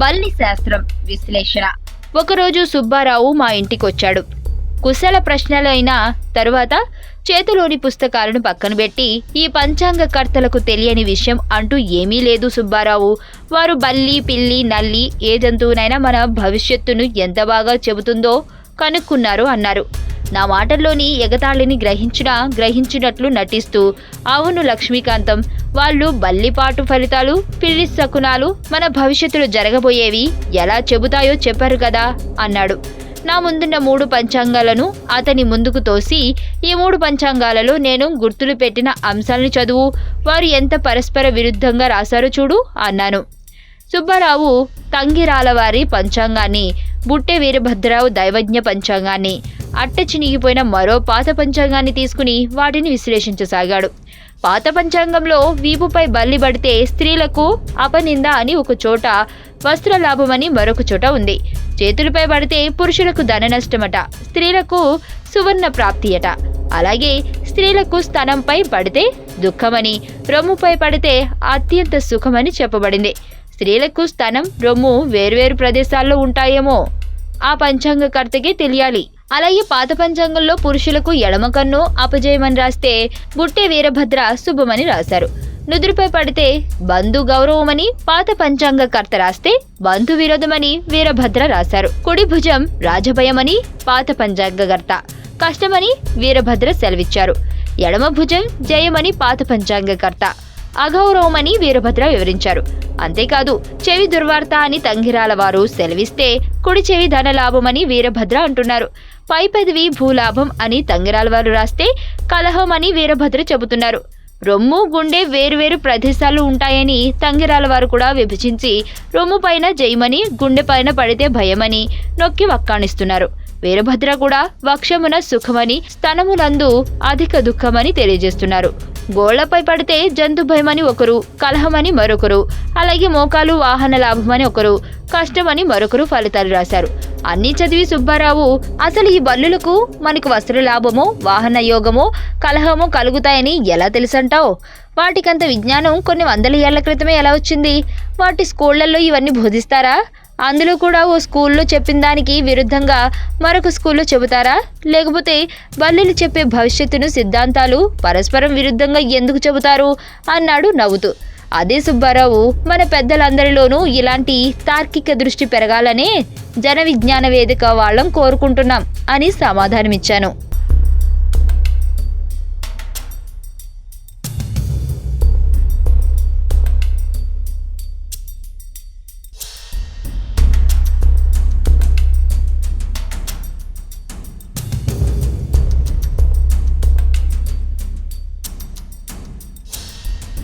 బల్లి శాస్త్రం విశ్లేషణ. ఒకరోజు సుబ్బారావు మా ఇంటికి వచ్చాడు కుశల ప్రశ్నలైన తరువాత చేతిలోని పుస్తకాలను పక్కన పెట్టి ఈ పంచాంగ కర్తలకు తెలియని విషయం అంటూ ఏమీ లేదు సుబ్బారావు. వారు బల్లి పిల్లి నల్లి ఏ జంతువునైనా మన భవిష్యత్తును ఎంత బాగా చెబుతుందో కనుక్కున్నారు అన్నారు. నా మాటల్లోని ఎగతాళిని గ్రహించినా గ్రహించినట్లు నటిస్తూ అవును లక్ష్మీకాంతం వాళ్ళు బల్లిపాటు ఫలితాలు పిల్లి శకునాలు మన భవిష్యత్తులో జరగబోయేవి ఎలా చెబుతాయో చెప్పారు కదా అన్నాడు. నా ముందున్న మూడు పంచాంగాలను అతని ముందుకు తోసి ఈ మూడు పంచాంగాలలో నేను గుర్తులు పెట్టిన అంశాలను చదువు వారు ఎంత పరస్పర విరుద్ధంగా రాశారో చూడు అన్నాను. సుబ్బారావు తంగిరాలవారి పంచాంగాన్ని బుట్టె వీరభద్రరావు దైవజ్ఞ పంచాంగాన్ని అట్ట చినిగిపోయిన మరో పాత పంచాంగాన్ని తీసుకుని వాటిని విశ్లేషించసాగాడు. పాత పంచాంగంలో వీపుపై బల్లి పడితే స్త్రీలకు అపనింద అని ఒక చోట వస్త్ర లాభమని మరొక చోట ఉంది. చేతులపై పడితే పురుషులకు ధన నష్టమట స్త్రీలకు సువర్ణ ప్రాప్తియట. అలాగే స్త్రీలకు స్తనంపై పడితే దుఃఖమని రొమ్ముపై పడితే అత్యంత సుఖమని చెప్పబడింది. స్త్రీలకు స్తనం రొమ్ము వేర్వేరు ప్రదేశాల్లో ఉంటాయేమో? ఆ పంచాంగకర్తకి తెలియాలి. అలాగే పాత పంచాంగంలో పురుషులకు ఎడమ కన్ను అపజయమని రాస్తే బుట్టే వీరభద్ర శుభమని రాశారు. నుదురుపై పడితే బంధు గౌరవమని పాత పంచాంగకర్త రాస్తే బంధు విరోధమని వీరభద్ర రాశారు. కుడి భుజం రాజభయమని పాత పంచాంగకర్త కష్టమని వీరభద్ర సెలవిచ్చారు. ఎడమ భుజం జయమని పాత పంచాంగకర్త అగౌరవమని వీరభద్ర వివరించారు. అంతేకాదు చెవి దుర్వార్త అని తంగిరాల వారు సెలవిస్తే కుడి చెవి ధనలాభమని వీరభద్ర అంటున్నారు. పై పదవి భూలాభం అని తంగిరాల వారు రాస్తే కలహం అని వీరభద్ర చెబుతున్నారు. రొమ్ము గుండె వేరువేరు ప్రదేశాలు ఉంటాయని తంగిరాల వారు కూడా విభజించి రొమ్ము పైన జయమని గుండె పైన పడితే భయమని నొక్కి వక్కాణిస్తున్నారు. వీరభద్ర కూడా వక్షమున సుఖమని స్తనములందు అధిక దుఃఖమని తెలియజేస్తున్నారు. గోళ్ళపై పడితే జంతు భయమని ఒకరు కలహమని మరొకరు అలాగే మోకాలు వాహన లాభమని ఒకరు కష్టమని మరొకరు ఫలితాలు రాశారు. అన్నీ చదివి సుబ్బారావు అసలు ఈ బల్లులకు మనకు వస్త్ర లాభమో వాహన యోగమో కలహమో కలుగుతాయని ఎలా తెలుసంటావు? వాటికంత విజ్ఞానం కొన్ని వందల ఏళ్ళ క్రితమే ఎలా వచ్చింది? వాటి స్కూళ్ళలో ఇవన్నీ బోధిస్తారా? అందులో కూడా ఓ స్కూల్లో చెప్పిన దానికి విరుద్ధంగా మరొక స్కూల్లో చెబుతారా? లేకపోతే బల్లులు చెప్పే భవిష్యత్తును సిద్ధాంతాలు పరస్పరం విరుద్ధంగా ఎందుకు చెబుతారు? అన్నాడు నవ్వుతూ. అదే సుబ్బారావు మన పెద్దలందరిలోనూ ఇలాంటి తార్కిక దృష్టి పెరగాలనే జన విజ్ఞాన వేదిక వాళ్ళం కోరుకుంటున్నాం అని సమాధానమిచ్చాను.